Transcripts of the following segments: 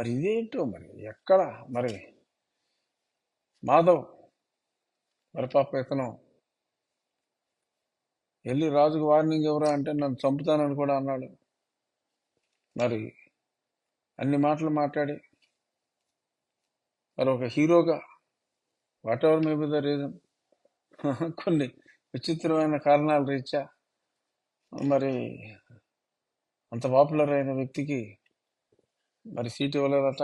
మరి ఇదేంటో మరి? ఎక్కడ? మరి మాధవ్ మరి పాప ఇతను. వెళ్ళి రాజుకు వార్నింగ్ ఎవరా అంటే నన్ను చంపుతానని కూడా అన్నాడు. మరి అన్ని మాటలు మాట్లాడి మరి ఒక హీరోగా whatever maybe the reason? కొన్ని విచిత్రమైన కారణాల రీత్యా. మరి అంత పాపులర్ అయిన వ్యక్తికి మరి సీట్ ఇవ్వలేదట.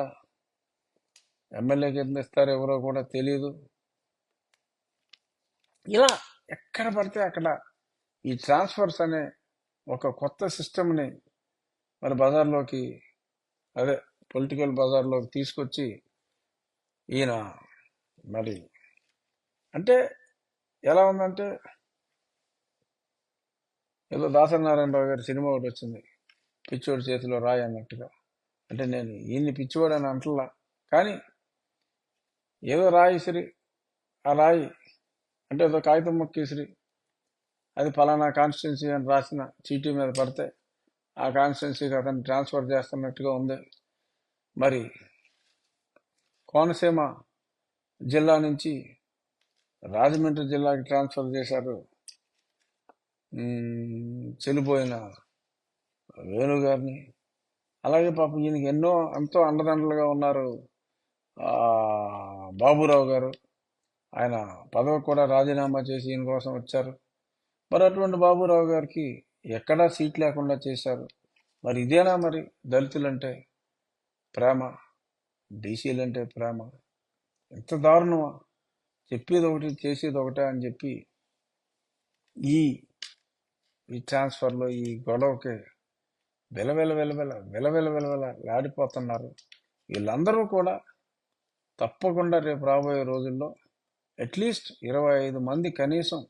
ఎమ్మెల్యేకి ఎంత ఇస్తారు ఎవరో కూడా తెలియదు ఇలా ఎక్కడ పడితే అక్కడ ఈ ట్రాన్స్ఫర్స్ అనే ఒక కొత్త సిస్టమ్ని మరి బజార్లోకి అదే పొలిటికల్ బజార్లోకి తీసుకొచ్చి ఈయన మరి అంటే ఎలా ఉందంటే ఏదో దాసనారాయణరావు గారి సినిమా ఒకటి వచ్చింది. పిచ్చోడి చేతిలో రాయి అన్నట్టుగా. అంటే నేను ఈయన్ని పిచ్చివాడు అని అంటలా. కానీ ఏదో రాయి ఆ రాయి అంటే ఏదో కాగితం మొక్కేసిరి అది ఫలానా కాన్స్టిట్యున్సీ అని రాసిన చీటీ మీద పడితే ఆ కాన్స్టిట్యున్సీకి అతన్ని ట్రాన్స్ఫర్ చేస్తున్నట్టుగా ఉంది. మరి కోనసీమ జిల్లా నుంచి రాజమండ్రి జిల్లాకి ట్రాన్స్ఫర్ చేశారు. చనిపోయిన వేణుగారిని వేణు గారిని అలాగే పాపం ఈయనకి ఎన్నో ఎంతో అండదండలుగా ఉన్నారు బాబురావు గారు. ఆయన పదవి కూడా రాజీనామా చేసి ఈయన కోసం వచ్చారు. మరి అటువంటి బాబురావు గారికి ఎక్కడా సీట్ లేకుండా చేశారు. మరి ఇదేనా మరి దళితులంటే ప్రేమ? బీసీలంటే ప్రేమ. ఎంత దారుణమా? చెప్పేది ఒకటి చేసేది ఒకటే అని చెప్పి ఈ ఈ ట్రాన్స్ఫర్లో ఈ గొడవకి వెలవెల వెలవెల వెలవెల వెలవెల లాడిపోతున్నారు. వీళ్ళందరూ కూడా తప్పకుండా రేపు రాబోయే రోజుల్లో అట్లీస్ట్ ఇరవై ఐదు మంది కనీసం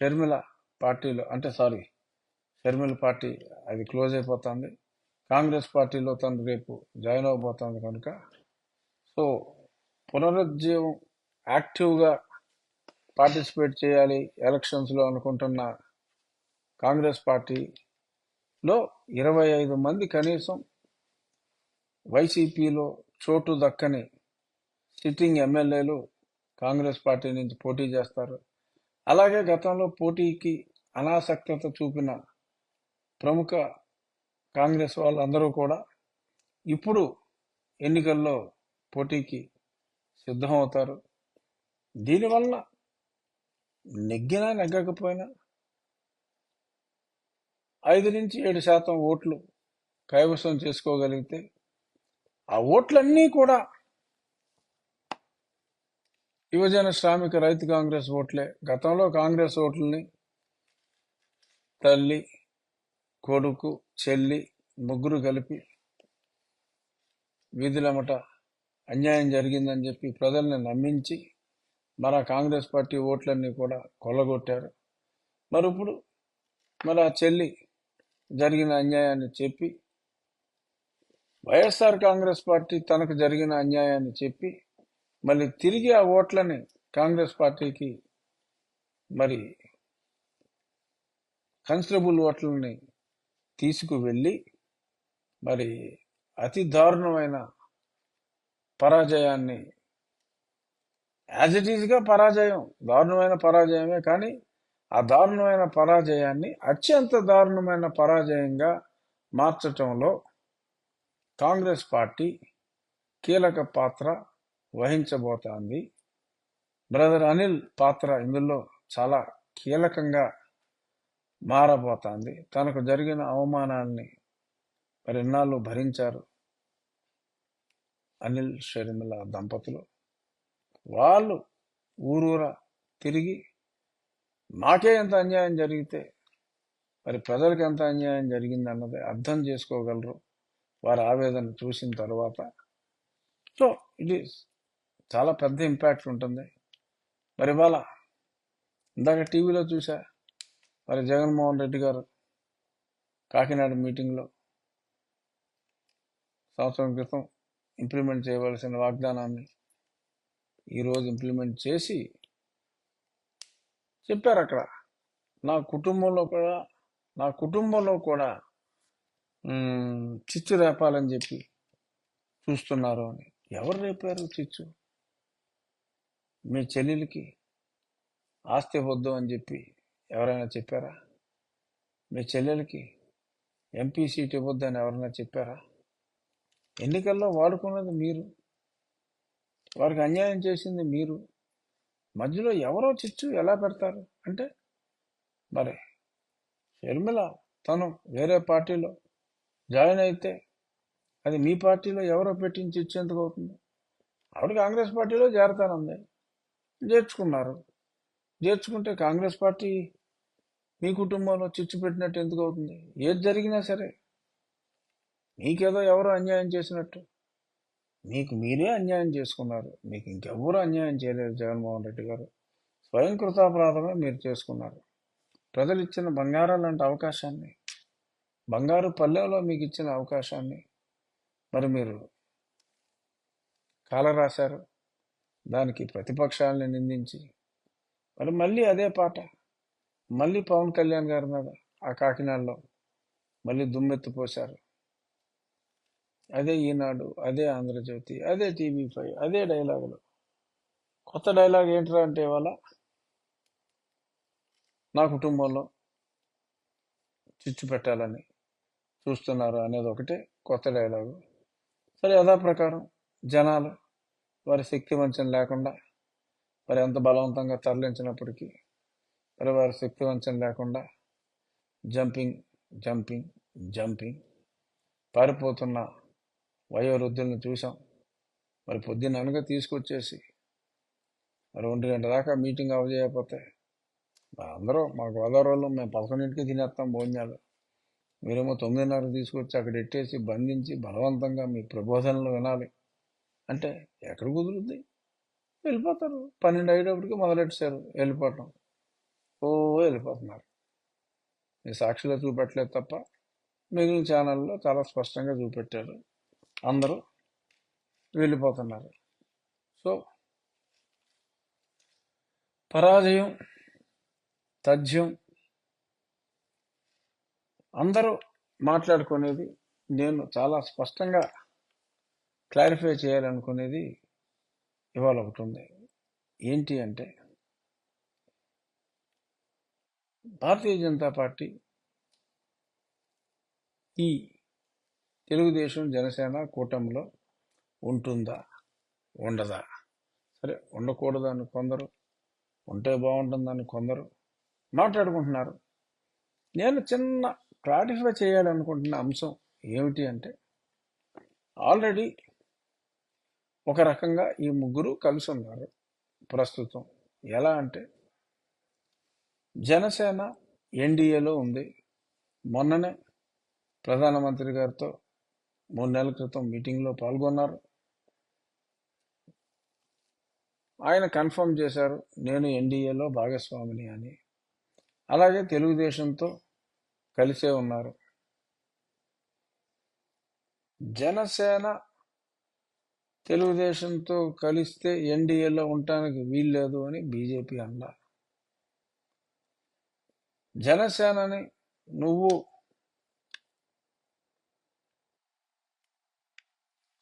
షర్మిల పార్టీలో అంటే సారీ షర్మిల పార్టీ అది క్లోజ్ అయిపోతుంది. కాంగ్రెస్ పార్టీలో తను రేపు జాయిన్ అవబోతుంది కనుక. సో పునరుజ్జీవం యాక్టివ్గా పార్టిసిపేట్ చేయాలి. ఎలక్షన్స్లో అనుకుంటున్న కాంగ్రెస్ పార్టీ లో ఇరవై ఐదు మంది కనీసం వైసీపీలో చోటు దక్కని సిట్టింగ్ ఎమ్మెల్యేలు కాంగ్రెస్ పార్టీ నుంచి పోటీ చేస్తారు. అలాగే గతంలో పోటీకి అనాసక్తత చూపిన ప్రముఖ కాంగ్రెస్ వాళ్ళందరూ కూడా ఇప్పుడు ఎన్నికల్లో పోటీకి సిద్ధమవుతారు. దీనివల్ల నెగ్గినా నెగ్గకపోయినా ఐదు నుంచి ఏడు శాతం ఓట్లు కైవసం చేసుకోగలిగితే ఆ ఓట్లన్నీ కూడా యువజన శ్రామిక రైతు కాంగ్రెస్ ఓట్లే. గతంలో కాంగ్రెస్ ఓట్లని తల్లి కొడుకు చెల్లి ముగ్గురు కలిపి వీధులమట అన్యాయం జరిగిందని చెప్పి ప్రజల్ని నమ్మించి మన కాంగ్రెస్ పార్టీ ఓట్లన్నీ కూడా కొల్లగొట్టారు. మరి ఇప్పుడు మరి ఆ చెల్లి జరిగిన అన్యాయాన్ని చెప్పి వైఎస్ఆర్ కాంగ్రెస్ పార్టీ తనకు జరిగిన అన్యాయాన్ని చెప్పి మళ్ళీ తిరిగి ఆ ఓట్లని కాంగ్రెస్ పార్టీకి మరి కానిస్టేబుల్ ఓట్లని తీసుకువెళ్ళి మరి అతి దారుణమైన పరాజయాన్ని యాజ్ ఇట్ ఈజ్గా పరాజయం దారుణమైన పరాజయమే కానీ ఆ దారుణమైన పరాజయాన్ని అత్యంత దారుణమైన పరాజయంగా మార్చటంలో కాంగ్రెస్ పార్టీ కీలక పాత్ర వహించబోతోంది. బ్రదర్ అనిల్ పాత్ర ఇందులో చాలా కీలకంగా మారబోతోంది. తనకు జరిగిన అవమానాన్ని మరి ఎన్నాళ్ళు భరించారు అనిల్ షర్మిల దంపతులు? వాళ్ళు ఊరూరా తిరిగి మాకే ఎంత అన్యాయం జరిగితే మరి ప్రజలకు ఎంత అన్యాయం జరిగింది అన్నది అర్థం చేసుకోగలరు. వారి ఆవేదన చూసిన తర్వాత. సో ఇది చాలా పెద్ద ఇంపాక్ట్ ఉంటుంది. మరి ఇవాళ ఇందాక టీవీలో చూసా మరి జగన్మోహన్ రెడ్డి గారు కాకినాడ మీటింగ్లో సంవత్సరం క్రితం ఇంప్లిమెంట్ చేయవలసిన వాగ్దానాన్ని ఈరోజు ఇంప్లిమెంట్ చేసి చెప్పారు అక్కడ నా కుటుంబంలో కూడా నా కుటుంబంలో కూడా చిచ్చు రేపాలని చెప్పి చూస్తున్నారు అని. ఎవరు రేపారు చిచ్చు? మీ చెల్లెలకి ఆస్తి వద్దు అని చెప్పి ఎవరైనా చెప్పారా? మీ చెల్లెలకి ఎంపీ సీట్ ఇవ్వద్దు అని ఎవరైనా చెప్పారా? ఎన్నికల్లో వాడుకున్నది మీరు. వారికి అన్యాయం చేసింది మీరు. మధ్యలో ఎవరో చిచ్చు ఎలా పెడతారు? అంటే మరి షర్మిల తను వేరే పార్టీలో జాయిన్ అయితే అది మీ పార్టీలో ఎవరో పెట్టించి ఇచ్చేందుకు అవుతుంది? ఆవిడ కాంగ్రెస్ పార్టీలో చేరతానుంది చేర్చుకున్నారు చేర్చుకుంటే కాంగ్రెస్ పార్టీ మీ కుటుంబంలో చిచ్చు పెట్టినట్టు ఎందుకు అవుతుంది? ఏది జరిగినా సరే మీకేదో ఎవరో అన్యాయం చేసినట్టు. మీకు మీరే అన్యాయం చేసుకున్నారు. మీకు ఇంకెవ్వరూ అన్యాయం చేయలేరు జగన్మోహన్ రెడ్డి గారు. స్వయం కృతాపరాధమే మీరు చేసుకున్నారు. ప్రజలు ఇచ్చిన బంగారం లాంటి అవకాశాన్ని బంగారు పల్లెలో మీకు ఇచ్చిన అవకాశాన్ని మరి మీరు కాలరాశారు. దానికి ప్రతిపక్షాలని నిందించి మరి మళ్ళీ అదే పాట మళ్ళీ పవన్ కళ్యాణ్ గారి మీద ఆ కాకినాడలో మళ్ళీ దుమ్మెత్తిపోశారు. అదే ఈనాడు అదే ఆంధ్రజ్యోతి అదే టీవీ ఫైవ్ అదే డైలాగులు. కొత్త డైలాగ్ ఏంట్రా అంటే ఇవాళ? నా కుటుంబంలో చిచ్చు పెట్టాలని చూస్తున్నారు అనేది ఒకటే కొత్త డైలాగు. సరే యథా ప్రకారం జనాలు వారి శక్తి వంచన లేకుండా మరి ఎంత బలవంతంగా తరలించినప్పటికీ మరి వారి శక్తి వంచన లేకుండా జంపింగ్ జంపింగ్ జంపింగ్ పారిపోతున్న వయోవృద్ధులను చూసాం మరి పొద్దున్న అనగా తీసుకొచ్చేసి మరి ఒంటి గంట దాకా మీటింగ్ అవజేయకపోతే మరి అందరూ మా గోదావరిలో మేము పదకొండింటికి తినేస్తాం భోజనాలు. మీరేమో తొమ్మిదిన్నర తీసుకొచ్చి అక్కడ ఎట్టేసి బంధించి బలవంతంగా మీ ప్రబోధనలు వినాలి. అంటే ఎక్కడ కుదురుద్ది? వెళ్ళిపోతారు. పన్నెండు అయ్యేటప్పటికి మొదలెట్టారు వెళ్ళిపోవటం. ఓ వెళ్ళిపోతున్నారు. మీ సాక్షిలో చూపెట్టలేదు తప్ప మిగిలిన ఛానల్లో చాలా స్పష్టంగా చూపెట్టారు. అందరూ వెళ్ళిపోతున్నారు. సో పరాజయం తథ్యం అందరూ మాట్లాడుకునేది నేను చాలా స్పష్టంగా క్లారిఫై చేయాలనుకునేది ఇవాళ ఒకటి ఉంది. ఏంటి అంటే భారతీయ జనతా పార్టీ ఈ తెలుగుదేశం జనసేన కూటమిలో ఉంటుందా? ఉండదా? సరే ఉండకూడదని కొందరు ఉంటే బాగుంటుందని కొందరు మాట్లాడుకుంటున్నారు. నేను చిన్న క్లారిఫై చేయాలనుకుంటున్న అంశం ఏమిటి అంటే ఆల్రెడీ ఒక రకంగా ఈ ముగ్గురు కలిసి ఉన్నారు ప్రస్తుతం. ఎలా అంటే జనసేన ఎన్డీఏలో ఉంది. మొన్ననే ప్రధానమంత్రి గారితో మూడు నెలల క్రితం మీటింగ్లో పాల్గొన్నారు. ఆయన కన్ఫర్మ్ చేశారు నేను ఎన్డీఏలో భాగస్వామిని అని. అలాగే తెలుగుదేశంతో కలిసే ఉన్నారు. జనసేన తెలుగుదేశంతో కలిస్తే ఎన్డీఏలో ఉండటానికి వీల్లేదు అని బీజేపీ అన్నారు. జనసేనని నువ్వు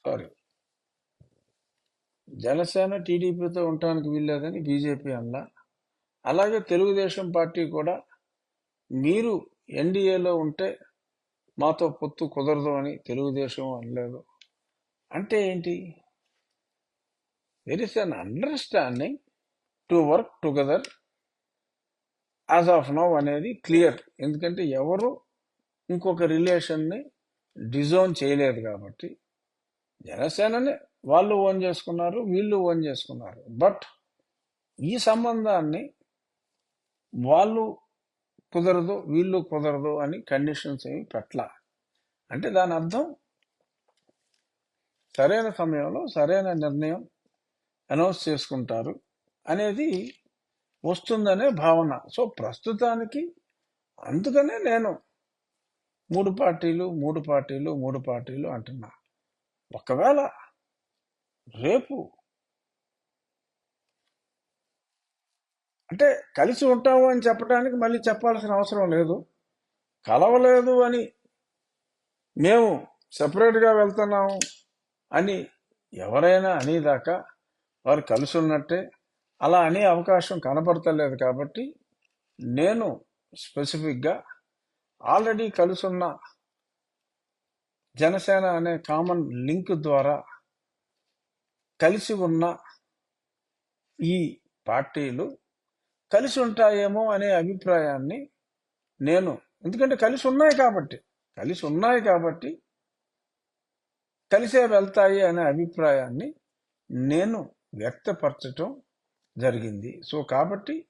సారీ జనసేన టీడీపీతో ఉండటానికి వీల్లేదని బీజేపీ అన్నా. అలాగే తెలుగుదేశం పార్టీ కూడా మీరు ఎన్డీఏలో ఉంటే మాతో పొత్తు కుదరదు అని తెలుగుదేశం అనలేదు. అంటే ఏంటి? There is an understanding to work together as of now అనేది క్లియర్ ఎందుకంటే ఎవరు ఇంకొక రిలేషన్ని డిజోన్ చేయలేదు కాబట్టి జనసేనని వాళ్ళు ఓన్ చేసుకున్నారు వీళ్ళు ఓన్ చేసుకున్నారు. బట్ ఈ సంబంధాన్ని వాళ్ళు కుదరదు వీళ్ళు కుదరదు అని కండిషన్స్ ఏమి పెట్టల. అంటే దాని అర్థం సరైన సమయంలో సరైన నిర్ణయం అనౌన్స్ చేసుకుంటారు అనేది వస్తుందనే భావన. సో ప్రస్తుతానికి అందుకనే నేను మూడు పార్టీలు మూడు పార్టీలు మూడు పార్టీలు అంటున్నా. ఒకవేళ రేపు అంటే కలిసి ఉంటాము అని చెప్పడానికి మళ్ళీ చెప్పాల్సిన అవసరం లేదు. కలవలేదు అని మేము సపరేట్గా వెళ్తున్నాము అని ఎవరైనా అనేదాకా వారు కలిసి ఉన్నట్టే అలా అనే అవకాశం కనపడతలేదు కాబట్టి నేను స్పెసిఫిక్గా ఆల్రెడీ కలిసి జనసేన అనే కామన్ లింక్ ద్వారా కలిసి ఉన్న ఈ పార్టీలు కలిసి ఉంటాయేమో అనే అభిప్రాయాన్ని నేను ఎందుకంటే కలిసి ఉన్నాయి కాబట్టి కలిసి ఉన్నాయి కాబట్టి కలిసే వెళ్తాయి అనే అభిప్రాయాన్ని నేను వ్యక్తపరచటం జరిగింది. సో కాబట్టి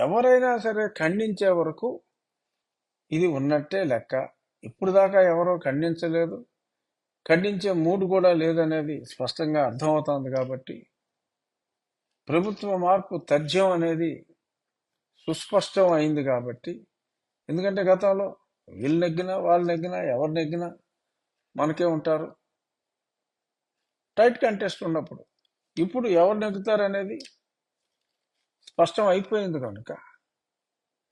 ఎవరైనా సరే ఖండించే వరకు ఇది ఉన్నట్టే లెక్క. ఇప్పుడు దాకా ఎవరో ఖండించలేదు. ఖండించే మూడు కూడా లేదనేది స్పష్టంగా అర్థమవుతోంది కాబట్టి ప్రభుత్వ మార్పు తథ్యం అనేది సుస్పష్టం అయింది కాబట్టి ఎందుకంటే గతంలో వీళ్ళు నెగ్గినా వాళ్ళు నెగ్గినా ఎవరు నెగ్గినా మనకే ఉంటారు. టైట్ కంటెస్ట్ ఉన్నప్పుడు ఇప్పుడు ఎవరు నెగ్గుతారు అనేది స్పష్టం అయిపోయింది కనుక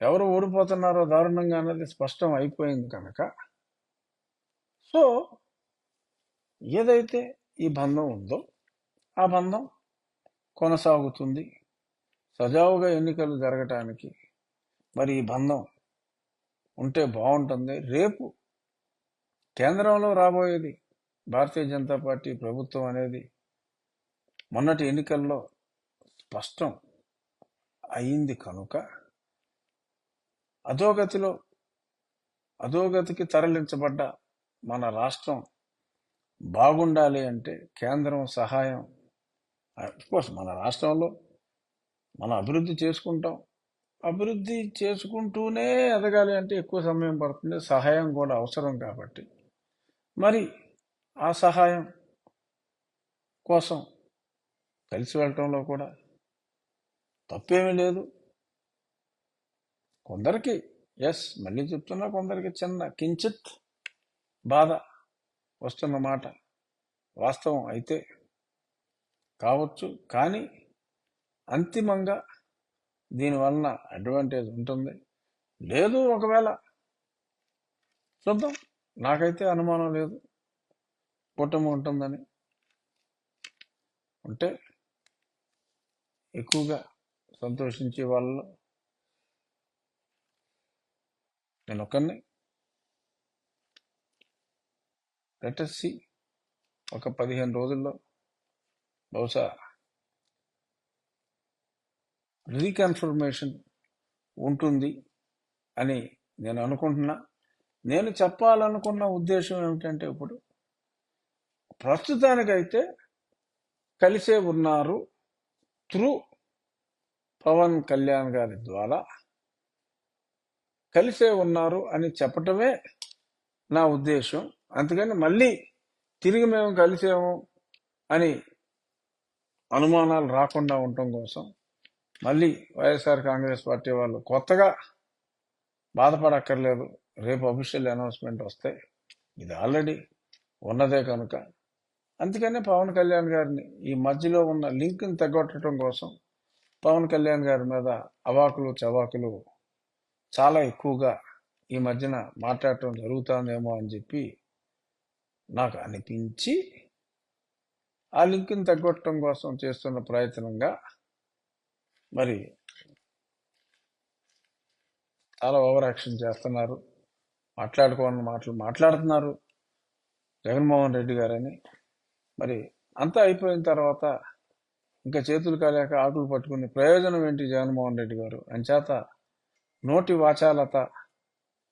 ఎవరు ఓడిపోతున్నారో దారుణంగా అనేది స్పష్టం అయిపోయింది కనుక. సో ఏదైతే ఈ బంధం ఉందో ఆ బంధం కొనసాగుతుంది. సజావుగా ఎన్నికలు జరగటానికి మరి ఈ బంధం ఉంటే బాగుంటుంది. రేపు కేంద్రంలో రాబోయేది భారతీయ జనతా పార్టీ ప్రభుత్వం అనేది మొన్నటి ఎన్నికల్లో స్పష్టం అయింది కనుక అధోగతిలో అధోగతికి తరలించబడ్డ మన రాష్ట్రం బాగుండాలి అంటే కేంద్రం సహాయం కోర్స్ మన రాష్ట్రంలో మనం అభివృద్ధి చేసుకుంటాం. అభివృద్ధి చేసుకుంటూనే ఎదగాలి అంటే ఎక్కువ సమయం పడుతుంది సహాయం కూడా అవసరం కాబట్టి. మరి ఆ సహాయం కోసం కలిసి వెళ్ళటంలో కూడా తప్పేమీ లేదు. కొందరికి ఎస్ మళ్ళీ చెప్తున్నా కొందరికి చిన్న కించిత్ బాధ వస్తున్న మాట. వాస్తవం అయితే కావచ్చు కానీ అంతిమంగా దీనివలన అడ్వాంటేజ్ ఉంటుంది. లేదు ఒకవేళ చూద్దాం. నాకైతే అనుమానం లేదు. కూటమి ఉంటుందని. ఉంటే ఎక్కువగా సంతోషించే వాళ్ళు నేను ఒక్కరిని లెటర్సి ఒక పదిహేను రోజుల్లో బహుశా రీకన్ఫర్మేషన్ ఉంటుంది అని నేను అనుకుంటున్నా. నేను చెప్పాలనుకున్న ఉద్దేశం ఏమిటంటే ఇప్పుడు ప్రస్తుతానికైతే కలిసే ఉన్నారు త్రూ పవన్ కళ్యాణ్ గారి ద్వారా కలిసే ఉన్నారు అని చెప్పటమే నా ఉద్దేశం. అందుకని మళ్ళీ తిరిగి మేము కలిసేము అని అనుమానాలు రాకుండా ఉండటం కోసం మళ్ళీ వైఎస్ఆర్ కాంగ్రెస్ పార్టీ వాళ్ళు కొత్తగా బాధపడక్కర్లేదు. రేపు అఫీషియల్ అనౌన్స్మెంట్ వస్తే ఇది ఆల్రెడీ ఉన్నదే కనుక. అందుకనే పవన్ కళ్యాణ్ గారిని ఈ మధ్యలో ఉన్న లింక్ని తగ్గొట్టడం కోసం పవన్ కళ్యాణ్ గారి మీద అవాకులు చవాకులు చాలా ఎక్కువగా ఈ మధ్యన మాట్లాడటం జరుగుతుందేమో అని చెప్పి నాకు అనిపించి ఆ లింక్ని తగ్గొట్టడం కోసం చేస్తున్న ప్రయత్నంగా మరి చాలా ఓవర్ యాక్షన్ చేస్తున్నారు. మాట్లాడుకోవాలని మాటలు మాట్లాడుతున్నారు జగన్మోహన్ రెడ్డి గారని. మరి అంతా అయిపోయిన తర్వాత ఇంకా చేతులు కాలేక ఆకులు పట్టుకుని ప్రయోజనం ఏంటి జగన్మోహన్ రెడ్డి గారు? అంచేత నోటి వాచాలత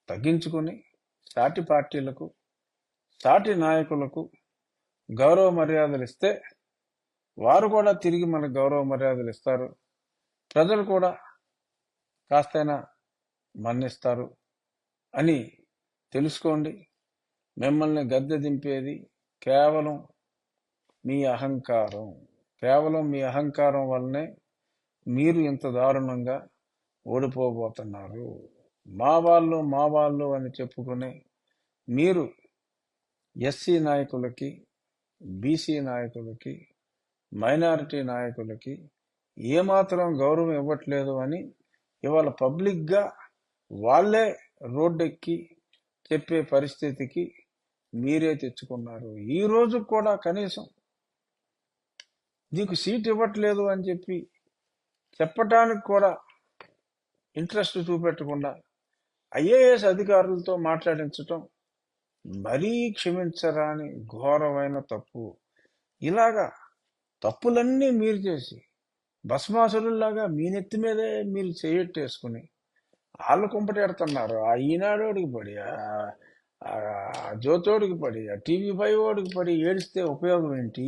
తగ్గించుకుని సాటి పార్టీలకు సాటి నాయకులకు గౌరవ మర్యాదలు ఇస్తే వారు కూడా తిరిగి మనకు గౌరవ మర్యాదలు ఇస్తారు. ప్రజలు కూడా కాస్తైనా మన్నిస్తారు అని తెలుసుకోండి. మిమ్మల్ని గద్దె దింపేది కేవలం మీ అహంకారం. కేవలం మీ అహంకారం వల్లనే మీరు ఇంత దారుణంగా ఓడిపోబోతున్నారు. మా వాళ్ళు మా వాళ్ళు అని చెప్పుకుని మీరు ఎస్సీ నాయకులకి బీసీ నాయకులకి మైనారిటీ నాయకులకి ఏమాత్రం గౌరవం ఇవ్వట్లేదు అని ఇవాళ పబ్లిక్గా వాళ్ళే రోడ్డెక్కి చెప్పే పరిస్థితికి మీరే తెచ్చుకున్నారు. ఈ రోజు కూడా కనీసం నీకు సీట్ ఇవ్వట్లేదు అని చెప్పి చెప్పటానికి కూడా ఇంట్రెస్ట్ చూపెట్టకుండా ఐఏఎస్ అధికారులతో మాట్లాడించటం మరీ క్షమించరాని ఘోరమైన తప్పు. ఇలాగా తప్పులన్నీ మీరు చేసి భస్మాసురుల్లాగా మీ నెత్తి మీదే మీరు చేయట్టేసుకుని వాళ్ళు కుంపటెడుతున్నారు. ఆ ఈనాడోడికి పడి ఆ ఆ జ్యోతోడికి పడి ఆ టీవీ ఫైవ్ ఓడికి పడి ఏడిస్తే ఉపయోగం ఏంటి?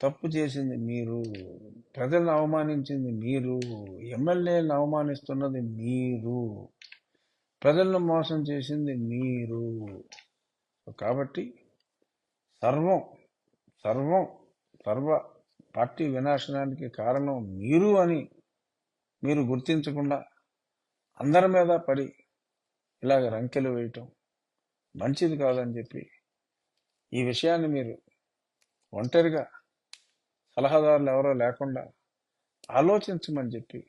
తప్పు చేసింది మీరు ప్రజలను అవమానించింది మీరు ఎమ్మెల్యేలను అవమానిస్తున్నది మీరు ప్రజలను మోసం చేసింది మీరు. కాబట్టి సర్వం సర్వం సర్వ పార్టీ వినాశనానికి కారణం మీరు అని మీరు గుర్తించకుండా అందరి మీద పడి ఇలాగ రంకెలు వేయటం మంచిది కాదని చెప్పి ఈ విషయాన్ని మీరు ఒంటరిగా సలహాదారులు ఎవరో లేకుండా ఆలోచించమని చెప్పి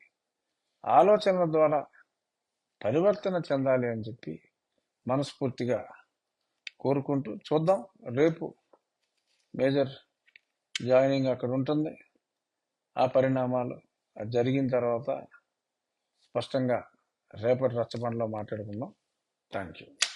ఆలోచనల ద్వారా పరివర్తన చెందాలి అని చెప్పి మనస్ఫూర్తిగా కోరుకుంటూ చూద్దాం. రేపు మేజర్ జాయినింగ్ అక్కడ ఉంటుంది. ఆ పరిణామాలు అది జరిగిన తర్వాత స్పష్టంగా రేపటి రచ్చబండలో మాట్లాడుకుందాం. Thank you